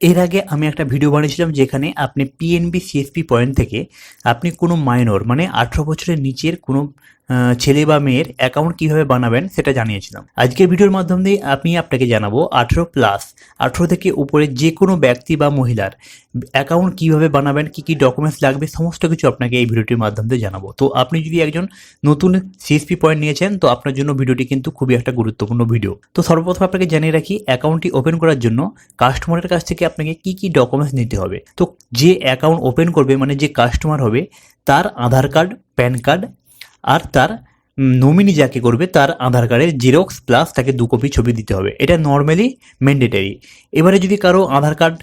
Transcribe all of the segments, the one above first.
এর আগে আমি একটা ভিডিও বানিয়েছিলাম যেখানে আপনি পিএনবি সিএসপি পয়েন্ট থেকে আপনি কোনো মাইনর মানে আঠেরো বছরের নিচের কোনো ছেলে বা মেয়ের অ্যাকাউন্ট কীভাবে বানাবেন সেটা জানিয়েছিলাম। আজকের ভিডিওর মাধ্যম দিয়ে আমি আপনাকে জানাব আঠেরো প্লাস আঠেরো থেকে উপরে যে কোনো ব্যক্তি বা মহিলার অ্যাকাউন্ট কীভাবে বানাবেন, কী কী ডকুমেন্টস লাগবে, সমস্ত কিছু আপনাকে এই ভিডিওটির মাধ্যম দিয়ে জানাব। তো আপনি যদি একজন নতুন সিএসপি পয়েন্ট নিয়েছেন, তো আপনার জন্য ভিডিওটি কিন্তু খুবই একটা গুরুত্বপূর্ণ ভিডিও। তো সর্বপ্রথম আপনাকে জানিয়ে রাখি অ্যাকাউন্টটি ওপেন করার জন্য কাস্টমারের কাছ থেকে আপনাকে কি কি ডকুমেন্টস নিতে হবে। তো যে অ্যাকাউন্ট ওপেন করবে মানে যে কাস্টমার হবে, তার আধার কার্ড প্যান কার্ড আর তার নমিনি যাকে করবে তার আধার কার্ডের জেরক্স প্লাস তাকে দু কপি ছবি দিতে হবে। এটা নর্মালি ম্যান্ডেটারি এবারে যদি কারও আধার কার্ড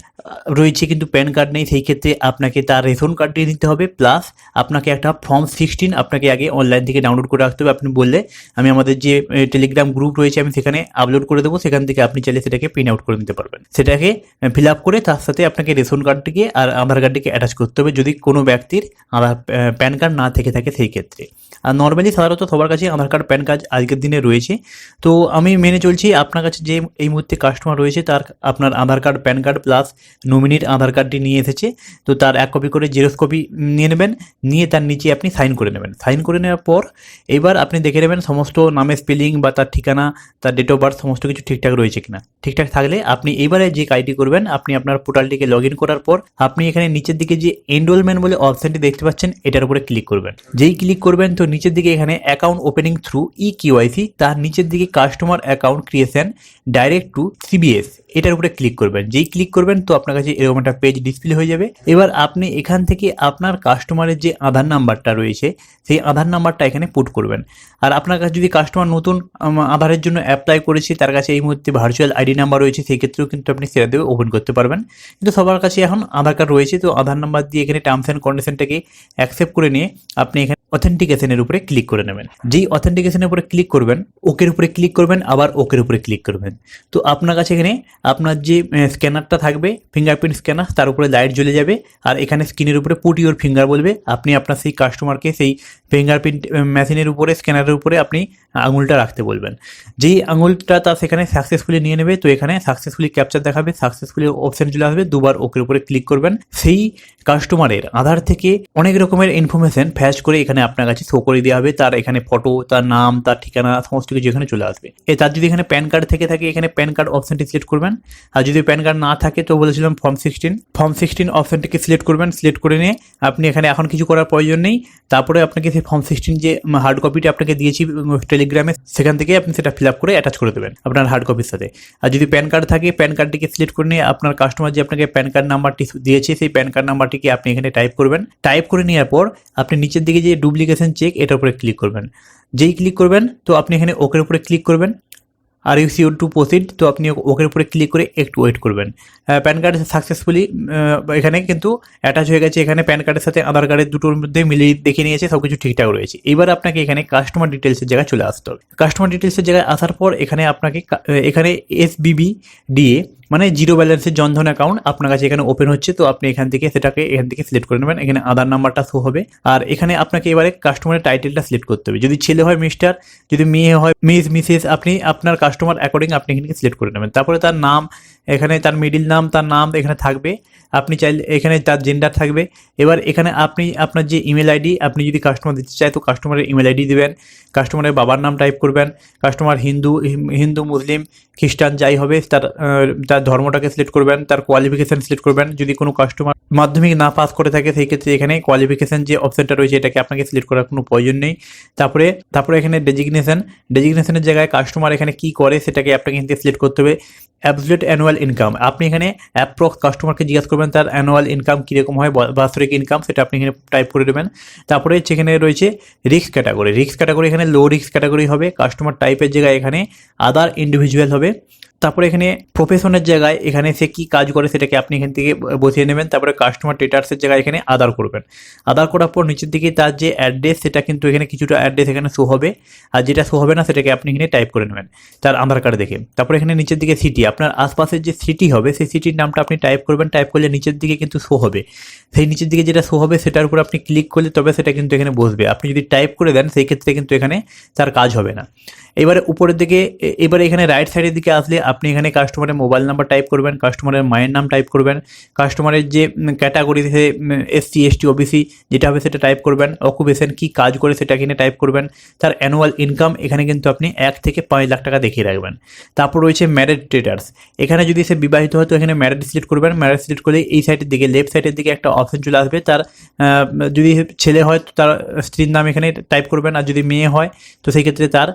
রয়েছে কিন্তু প্যান কার্ড নেই, সেই ক্ষেত্রে আপনাকে তার রেশন কার্ডটি দিতে হবে। প্লাস আপনাকে একটা ফর্ম সিক্সটিন আপনাকে আগে অনলাইন থেকে ডাউনলোড করে রাখতে হবে। আপনি বললে আমি আমাদের যে টেলিগ্রাম গ্রুপ রয়েছে, আমি সেখানে আপলোড করে দেবো। সেখান থেকে আপনি চাইলে সেটাকে প্রিন্ট আউট করে নিতে পারবেন। সেটাকে ফিল আপ করে তার সাথে আপনাকে রেশন কার্ডটিকে আর আধার কার্ডটিকে অ্যাটাচ করতে হবে। যদি কোনো ব্যক্তির আধার প্যান কার্ড না থেকে থাকে সেই ক্ষেত্রে। আর নর্মালি সাধারণত সবার কাছে আধার কার্ড, প্যান কার্ড আজকের দিনে রয়েছে। তো আমি মেনে চলছি আপনার কাছে যে এই মুহূর্তে কাস্টমার রয়েছে, তার আপনার Aadhaar card, PAN card plus নমিনির Aadhaar কার্ডটি নিয়ে এসেছে। তো তার এক কপি করে জেরক্স কপি নিয়ে নেবেন, নিয়ে তার নিচে আপনি সাইন করে নেবেন। সাইন করে নেওয়ার পর এবার আপনি দেখে নেবেন সমস্ত নামের স্পেলিং বা তার ঠিকানা, তার ডেট অফ বার্থ সমস্ত কিছু ঠিকঠাক রয়েছে কিনা। ঠিকঠাক থাকলে আপনি এবারে যে কাজটি করবেন, আপনি আপনার পোর্টালটিকে লগ ইন করার পর আপনি এখানে নিচের দিকে যে এনরোলমেন্ট বলে অপশনটি দেখতে পাচ্ছেন, এটার উপরে ক্লিক করবেন। যেই ক্লিক করবেন, তো নিচের দিকে এখানে account opening through e KYC তার নিচের দিকে customer account creation direct to CBS এটার উপরে ক্লিক করবেন। যেই ক্লিক করবেন, তো আপনার কাছে এরকম একটা পেজ ডিসপ্লে হয়ে যাবে। এবার আপনি এখান থেকে আপনার কাস্টমারের যে আধার নাম্বারটা রয়েছে, সেই আধার নাম্বারটা এখানে পুট করবেন। আর আপনার কাছে যদি কাস্টমার নতুন আধারের জন্য অ্যাপ্লাই করেছে, তার কাছে এই মুহূর্তে ভার্চুয়াল আইডি নাম্বার রয়েছে, সেই ক্ষেত্রেও কিন্তু আপনি সেটা দিয়ে ওপেন করতে পারবেন। কিন্তু সবার কাছে এখন আধার কার্ড রয়েছে, তো আধার নাম্বার দিয়ে এখানে টার্মস অ্যান্ড কন্ডিশনটাকে অ্যাকসেপ্ট করে নিয়ে আপনি এখানে অথেন্টিকেশনের উপরে ক্লিক করে নেবেন। যেই অথেন্টিকেশনের উপরে ক্লিক করবেন, ওকের উপরে ক্লিক করবেন, আবার ওকের উপরে ক্লিক করবেন। তো আপনার কাছে এখানে আপনার যে স্ক্যানারটা থাকবে ফিঙ্গারপ্রিন্ট স্ক্যানার তার উপরে লাইট জ্বলে যাবে, আর এখানে স্ক্রিনের উপরে পুট ইউর ফিঙ্গার বলবে। আপনি আপনার সেই কাস্টমারকে সেই ফিঙ্গারপ্রিন্ট মেশিনের উপরে স্ক্যানারের উপরে আপনি আঙুলটা রাখতে বলবেন। যেই আঙুলটা তা সেখানে সাকসেসফুলি নিয়ে নেবে, তো এখানে সাকসেসফুলি ক্যাপচার দেখাবে সাকসেসফুলি অপশন চলে আসবে, দুবার ওকের উপরে ক্লিক করবেন। সেই কাস্টমারের আধার থেকে অনেক রকমের ইনফরমেশন ফ্যাচ করে এখানে আপনার কাছে শো করে দেওয়া হবে, তার এখানে ফটো তার নাম, তার ঠিকানা, সমস্ত কিছু এখানে চলে আসবে। এ, তার যদি এখানে প্যান কার্ড থেকে থাকে, এখানে প্যান কার্ড অপশনটি সিলেক্ট করবেন। আর যদি প্যান কার্ড না থাকে, তো বলেছিলাম ফর্ম সিক্সটিন ফর্ম সিক্সটিন অপশনটিকে সিলেক্ট করবেন সিলেক্ট করে নিয়ে আপনি এখানে এখন কিছু করার প্রয়োজন নেই। তারপরে আপনাকে সেই ফর্ম সিক্সটিন যে হার্ড কপিটি আপনাকে দিয়েছি টেলিগ্রামে সেখান থেকে আপনি সেটা ফিল আপ করে অ্যাটাচ করে দেবেন আপনার হার্ড কপির সাথে। আর যদি প্যান কার্ড থাকে প্যান কার্ডটিকে সিলেক্ট করে নিয়ে আপনার কাস্টমার যে আপনাকে প্যান কার্ড নাম্বারটি দিয়েছে, সেই প্যান কার্ড নাম্বারটিকে আপনি এখানে টাইপ করবেন। টাইপ করে নেওয়ার পর, আপনি নিচের দিকে যে ডুপ্লিকেশন চেক এটার উপরে ক্লিক করবেন। যেই ক্লিক করবেন, তো আপনি এখানে ওকের উপরে ক্লিক করবেন। Are you sure to proceed তো আপনি ওকের উপরে ক্লিক করে একটু ওয়েট করবেন। প্যান কার্ড সাকসেসফুলি এখানে কিন্তু অ্যাটাচ হয়ে গেছে। এখানে প্যান কার্ডের সাথে আধার কার্ডের দুটোর মধ্যে মিলিয়ে দেখে নিয়েছে সব কিছু ঠিকঠাক রয়েছে। এবার আপনাকে এখানে কাস্টমার ডিটেলসের জায়গায় চলে আসতে হবে। কাস্টমার ডিটেলসের জায়গায় আসার পর এখানে আপনাকে এখানে এস বিবি ডিএ মানে জিরো ব্যালেন্সের জনধন অ্যাকাউন্ট আপনার কাছে এখানে ওপেন হচ্ছে, তো আপনি এখান থেকে সেটাকে, এখান থেকে সিলেক্ট করে নেবেন। এখানে আধার নাম্বারটা শো হবে। আর এখানে আপনাকে এবারে কাস্টমারের টাইটেলটা সিলেক্ট করতে হবে। যদি ছেলে হয় মিস্টার যদি মেয়ে হয় মিস মিসেস আপনি আপনার কাস্টমার অ্যাকর্ডিং আপনি এখানে সিলেক্ট করে নেবেন। তারপরে তার নাম এখানে তার মিডিল নাম তার নাম এখানে থাকবে। আপনি চাইলে এখানে তার জেন্ডার থাকবে। এবার এখানে আপনি, আপনার যে ইমেল আইডি আপনি যদি কাস্টমার দিতে চায়, তো কাস্টমারের ইমেল আইডি দেবেন। কাস্টমারের বাবার নাম টাইপ করবেন। কাস্টমার হিন্দু হিন্দু, মুসলিম, খ্রিস্টান, যাই হবে, তার তার ধর্মটাকে সিলেক্ট করবেন, তার কোয়ালিফিকেশন সিলেক্ট করবেন। যদি কোনো কাস্টমার মাধ্যমিক না পাস করে থাকে, সেই ক্ষেত্রে এখানে কোয়ালিফিকেশান যে অপশনটা রয়েছে, এটাকে আপনাকে সিলেক্ট করার কোনো প্রয়োজন নেই। তারপরে তারপরে এখানে ডেজিগনেশন ডেজিগনেশনের জায়গায় কাস্টমার এখানে কি করে, সেটাকে আপনাকে সিলেক্ট করতে হবে। অ্যাবসুলেট অ্যানুয়াল ইনকাম আপনি এখানে অ্যাপ্রক্স কাস্টমারকে জিজ্ঞাসা করবেন, তার অ্যানুয়াল ইনকাম কীরকম হয় বাৎসরিক ইনকাম সেটা আপনি এখানে টাইপ করে দেবেন। তারপরে সেখানে রয়েছে রিস্ক ক্যাটাগরি রিস্ক ক্যাটাগরি এখানে লো রিস্ক ক্যাটাগরি হবে। কাস্টমার টাইপের জায়গায় এখানে আদার ইন্ডিভিজুয়াল হবে। তারপরে এখানে প্রফেশনের জায়গায় এখানে সে কি কাজ করে সেটাকে আপনি এখান থেকে বসিয়ে নেবেন। তারপরে কাস্টমার ডেটার্সের জায়গায় এখানে আদার করবেন। আদার করার পর নিচের দিকে তার যে অ্যাড্রেস সেটা কিন্তু এখানে কিছুটা অ্যাড্রেস এখানে শো হবে। আর যেটা শো হবে না, সেটাকে আপনি এখানে টাইপ করে নেবেন তার আধার কার্ড দেখে। তারপরে এখানে নিচের দিকে সিটি আপনার আশপাশের যে সিটি হবে, সেই সিটির নামটা আপনি টাইপ করবেন। টাইপ করলে নিচের দিকে কিন্তু শো হবে। সেই নিচের দিকে যেটা শো হবে, সেটার উপর আপনি ক্লিক করলে তবে সেটা কিন্তু এখানে বসবে। আপনি যদি টাইপ করে দেন, সেই ক্ষেত্রে কিন্তু এখানে তার কাজ হবে না। এবারে উপরের দিকে এবারে এখানে রাইট সাইডের দিকে আসলে আপনি এখানে কাস্টমারের মোবাইল নাম্বার টাইপ করবেন কাস্টমারের মায়ের নাম টাইপ করবেন কাস্টমারের যে ক্যাটাগরি সে এসসি এসটি ওবিসি যেটা হবে সেটা টাইপ করবেন অকুপেশন কি কাজ করে সেটা এখানে টাইপ করবেন, তার অ্যানুয়াল ইনকাম এখানে কিন্তু আপনি এক থেকে পাঁচ লাখ টাকা দেখিয়ে রাখবেন। তারপর রয়েছে ম্যারেড ট্রেডার্স এখানে যদি সে বিবাহিত হয় তো এখানে ম্যারেড সিলেক্ট করবেন ম্যারেড সিলেক্ট করলে এই সাইডের দিকে লেফট সাইডের দিকে একটা অপশন চলে আসবে, তার যদি ছেলে হয় তো তার স্ত্রীর নাম এখানে টাইপ করবেন, আর যদি মেয়ে হয় তো সেই ক্ষেত্রে তার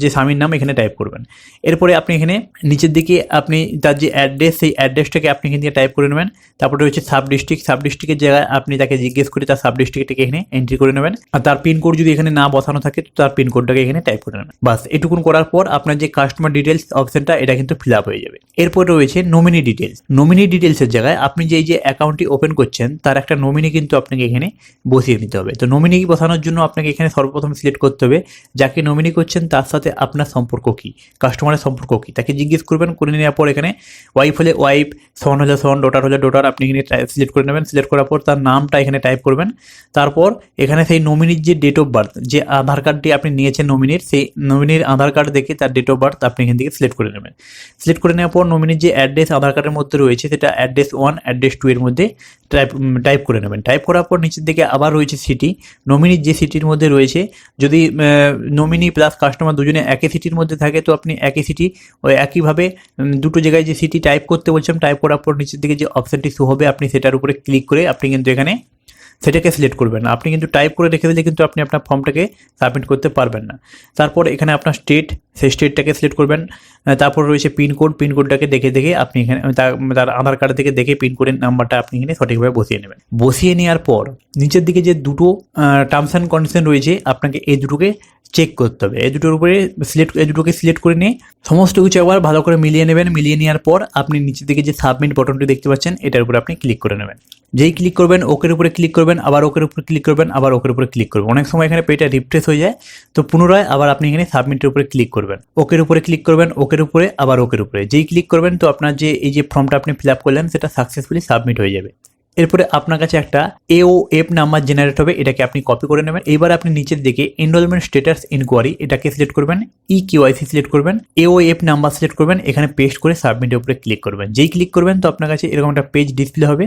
যে স্বামীর নাম এখানে টাইপ করবেন। এরপরে আপনি এখানে নিচের দিকে আপনি তার যে অ্যাড্রেস সেই অ্যাড্রেসটাকে আপনি এখান থেকে টাইপ করে নেবেন। তারপরে রয়েছে সাব ডিস্ট্রিক্ট সাব ডিস্ট্রিক্টের জায়গায় আপনি তাকে জিজ্ঞেস করে তার সাব ডিস্ট্রিক্টটাকে এখানে এন্ট্রি করে নেবেন। আর তার পিনকোড যদি এখানে না বসানো থাকে, তো তার পিনকোডটাকে এখানে টাইপ করে নেবেন। বাস, এটুকুন করার পর আপনার যে কাস্টমার ডিটেলস অপশনটা এটা কিন্তু ফিল আপ হয়ে যাবে। এরপর রয়েছে নমিনি ডিটেলস নমিনি ডিটেলসের জায়গায় আপনি যে যে অ্যাকাউন্টটি ওপেন করছেন, তার একটা নমিনি কিন্তু আপনাকে এখানে বসিয়ে নিতে হবে। তো নমিনি বসানোর জন্য আপনাকে এখানে সর্বপ্রথম সিলেক্ট করতে হবে। যাকে নমিনি করছেন তার সাথে আপনার সম্পর্ক কী? কাস্টমারের সম্পর্ক কী? তাকে জিজ্ঞেস করবেন, করে নেওয়ার পর এখানে ওয়াইফ হলে ওয়াইফ সন হলে সন ডোটার হলে ডোটার আপনি এখানে সিলেক্ট করে নেবেন। সিলেক্ট করার পর তার নামটা এখানে টাইপ করবেন। তারপর এখানে সেই নমিনির যে ডেট অফ বার্থ যে আধার কার্ডটি আপনি নিয়েছেন নমিনির সেই নমিনির আধার কার্ড দেখে তার ডেট অফ বার্থ আপনি এখান থেকে সিলেক্ট করে নেবেন। সিলেক্ট করে নেওয়ার পর নমিনির যে অ্যাড্রেস আধার কার্ডের মধ্যে রয়েছে, সেটা অ্যাড্রেস ওয়ান অ্যাড্রেস টু এর মধ্যে টাইপ টাইপ করে নেবেন। টাইপ করার পর নিচের দিকে আবার রয়েছে সিটি নমিনির যে সিটির মধ্যে রয়েছে, যদি নমিনি প্লাস কাস্টমার দুজনে একই সিটির মধ্যে থাকে, তো আপনি একই সিটি ওই একইভাবে দুটো জায়গায় যে সিটি টাইপ করতে বলছেন টাইপ করার পর নিচের দিকে যে অপশানটি শো হবে, আপনি সেটার উপরে ক্লিক করে আপনি কিন্তু এখানে সেটাকে সিলেক্ট করবেন আপনি কিন্তু টাইপ করে রেখে দিলে কিন্তু আপনি আপনার ফর্মটাকে সাবমিট করতে পারবেন না। তারপর এখানে আপনার স্টেট সেই স্টেটটাকে সিলেক্ট করবেন। তারপর রয়েছে পিনকোড পিনকোডটাকে দেখে দেখে আপনি এখানে তার আধার কার্ড থেকে দেখে পিনকোডের নাম্বারটা আপনি এখানে সঠিকভাবে বসিয়ে নেবেন। বসিয়ে নেওয়ার পর নিচের দিকে যে দুটো টার্মস অ্যান্ড কন্ডিশন রয়েছে, আপনাকে এই দুটোকে চেক করতে হবে। এই দুটোর উপরে সিলেক্ট এই দুটোকে সিলেক্ট করে নিয়ে সমস্ত কিছু একবার ভালো করে মিলিয়ে নেবেন। মিলিয়ে নেওয়ার পর আপনি নিচের দিকে যে সাবমিট বটনটি দেখতে পাচ্ছেন, এটার উপরে আপনি ক্লিক করে নেবেন। যেই ক্লিক করবেন, ওকের উপরে ক্লিক করবেন আবার ওকের উপর ক্লিক করবেন, আবার ওকের উপরে ক্লিক করবেন। অনেক সময় এখানে পেজটা রিফ্রেশ হয়ে যায়, তো পুনরায় আবার আপনি এখানে সাবমিটের উপরে ক্লিক করবেন। ওকের উপরে ক্লিক করবেন, ওকের উপরে, আবার ওকের উপরে। যেই ক্লিক করবেন, তো আপনার যে, এই যে ফর্মটা আপনি ফিল আপ করলেন, সেটা সাকসেসফুলি সাবমিট হয়ে যাবে। এরপরে আপনার কাছে একটা এও এফ নাম্বার জেনারেট হবে, এটাকে আপনি কপি করে নেবেন। এবার আপনি নিচের দিকে এনরোলমেন্ট স্ট্যাটাস ইনকোয়ারি এটাকে সিলেক্ট করবেন ই কিউআইসি সিলেক্ট করবেন এও এফ নাম্বার সিলেক্ট করবেন, এখানে পেস্ট করে সাবমিটের উপরে ক্লিক করবেন। যেই ক্লিক করবেন তো আপনার কাছে এরকম একটা পেজ ডিসপ্লে হবে।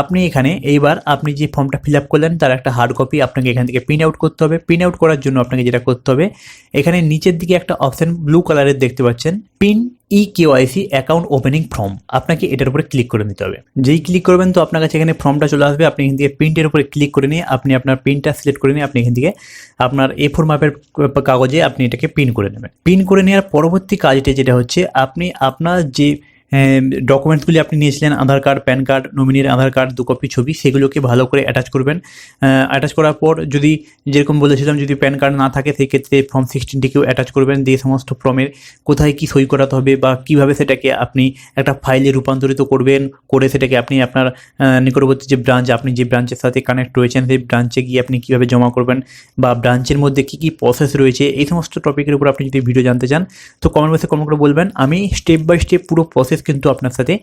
আপনি এখানে এইবার আপনি যে ফর্মটা ফিল আপ করলেন, তার একটা হার্ড কপি আপনাকে এখান থেকে প্রিন্ট আউট করতে হবে। প্রিন্ট আউট করার জন্য আপনাকে যেটা করতে হবে, এখানে নিচের দিকে একটা অপশন ব্লু কালারের দেখতে পাচ্ছেন। Pin e KYC account opening form আপনাকে এটার উপরে ক্লিক করে নিতে হবে। যেই ক্লিক করবেন তো আপনার কাছে এখানে ফর্মটা চলে আসবে, আপনি এখান থেকে প্রিন্টের উপরে ক্লিক করে নিয়ে আপনি আপনার প্রিন্টটা সিলেক্ট করে নিয়ে আপনি এখান থেকে আপনার এ ফোর মাপের কাগজে আপনি এটাকে প্রিন্ট করে নেবেন। প্রিন্ট করে নেওয়ার পরবর্তী কাজটি যেটা হচ্ছে, আপনি আপনার যে ডকুমেন্টসগুলি আপনি নিয়েছিলেন, আধার কার্ড, প্যান কার্ড নমিনির আধার কার্ড, দু কপি ছবি, সেগুলোকে ভালো করে অ্যাটাচ করবেন। অ্যাটাচ করার পর যদি যেরকম বলেছিলাম, যদি প্যান কার্ড না থাকে সেই ক্ষেত্রে ফর্ম সিক্সটিনটিকেও অ্যাটাচ করবেন, দিয়ে সমস্ত ফর্মের কোথায় কি সই করাতে হবে বা কীভাবে সেটাকে আপনি একটা ফাইলে রূপান্তরিত করবেন, করে সেটাকে আপনি আপনার নিকটবর্তী যে ব্রাঞ্চ আপনি যে ব্রাঞ্চের সাথে কানেক্ট রয়েছেন, সেই ব্রাঞ্চে গিয়ে আপনি কীভাবে জমা করবেন বা ব্রাঞ্চের মধ্যে কি কি প্রসেস রয়েছে, এই সমস্ত টপিকের উপর আপনি যদি ভিডিও জানতে চান, তো কমেন্ট বক্সে কমেন্ট করে বলবেন। আমি স্টেপ বাই স্টেপ পুরো প্রসেস কিন্তু আপনার সাথে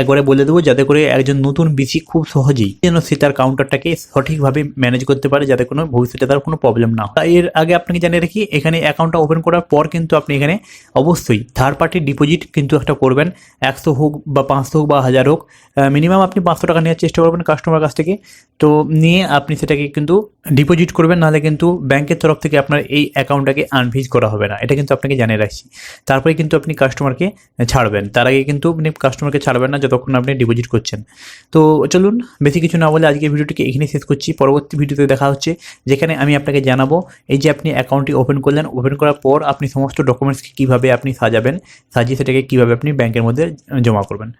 একবারে বলে দেবো যাতে করে একজন নতুন বিসি খুব সহজেই যেন সে তার কাউন্টারটাকে সঠিকভাবে ম্যানেজ করতে পারে যাতে কোনো ভবিষ্যতে তার কোনো প্রবলেম না হয়। এর আগে আপনাকে জানিয়ে রাখি, এখানে অ্যাকাউন্টটা ওপেন করার পর কিন্তু আপনি এখানে অবশ্যই থার্ড পার্টি ডিপোজিট কিন্তু একটা করবেন, একশো হোক বা পাঁচশো হোক বা হাজার হোক মিনিমাম আপনি পাঁচশো টাকা নেওয়ার চেষ্টা করবেন কাস্টমার কাছ থেকে। তো নিয়ে আপনি সেটাকে কিন্তু ডিপোজিট করবেন, নাহলে কিন্তু ব্যাংকের তরফ থেকে আপনার এই অ্যাকাউন্টটাকে আনভিজ করা হবে না। এটা কিন্তু আপনাকে জানিয়ে রাখছি। তারপরে কিন্তু আপনি কাস্টমারকে ছাড়বেন। তার আগে কিন্তু আপনি কাস্টমারকে ছাড়বেন না যতক্ষণ আপনি ডিপোজিট করছেন। তো চলুন, বেশি কিছু না বলে আজকে ভিডিওটিকে এখানে শেষ করছি। পরবর্তী ভিডিওতে দেখা হচ্ছে, যেখানে আমি আপনাকে জানাব, এই যে আপনি অ্যাকাউন্টটি ওপেন করলেন ওপেন করার পর আপনি সমস্ত ডকুমেন্টসকে কীভাবে আপনি সাজাবেন, সাজিয়ে সেটাকে কীভাবে আপনি ব্যাংকের মধ্যে জমা করবেন।